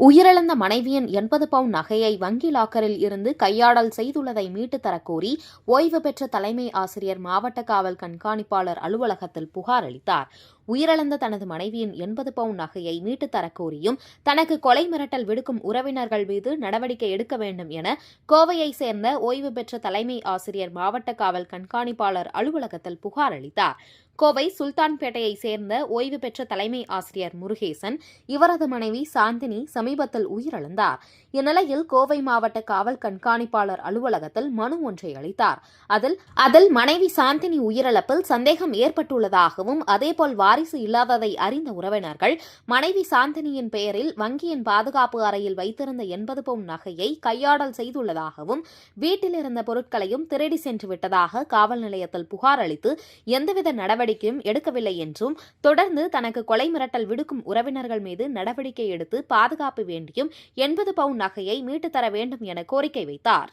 உயிரிழந்த மனைவியின் எண்பது பவுன் நகையை வங்கி லாக்கரில் இருந்து கையாடல் செய்துள்ளதை மீட்டு தரக்கோரி ஓய்வு பெற்ற தலைமை ஆசிரியர் மாவட்ட காவல் கண்காணிப்பாளர் அலுவலகத்தில் புகார் அளித்தார். உயிரிழந்த தனது மனைவியின் எண்பது பவுன் நகையை மீட்டுத் தரக்கோரியும் தனக்கு கொலை மிரட்டல் விடுக்கும் உறவினர்கள் மீது நடவடிக்கை எடுக்க வேண்டும் என கோவையைச் சேர்ந்த ஓய்வு பெற்ற தலைமை ஆசிரியர் மாவட்ட காவல் கண்காணிப்பாளர் அலுவலகத்தில் புகார் அளித்தார். கோவை சுல்தான்பேட்டையைச் சேர்ந்த ஓய்வு பெற்ற தலைமை ஆசிரியர் முருகேசன் இவரது மனைவி சாந்தினி சமீபத்தில் உயிரிழந்தார். இந்நிலையில் கோவை மாவட்ட காவல் கண்காணிப்பாளர் அலுவலகத்தில் மனு ஒன்றை அளித்தார். அதில் அதில் மனைவி சாந்தினி உயிரிழப்பில் சந்தேகம் ஏற்பட்டுள்ளதாகவும் அதேபோல் வாரிசு இல்லாததை அறிந்த உறவினர்கள் மனைவி சாந்தினியின் பெயரில் வங்கியின் பாதுகாப்பு அறையில் வைத்திருந்த எண்பது பவுன் நகையை கையாடல் செய்துள்ளதாகவும் வீட்டில் இருந்த பொருட்களையும் திருடி சென்று விட்டதாக காவல் நிலையத்தில் புகார் அளித்து எந்தவித நடவடிக்கையும் எடுக்கவில்லை என்றும் தொடர்ந்து தனக்கு கொலை மிரட்டல் விடுக்கும் உறவினர்கள் மீது நடவடிக்கை எடுத்து பாதுகாப்பு வேண்டியும் எண்பது பவுன் நகையை மீட்டுத்தர வேண்டும் என கோரிக்கை வைத்தார்.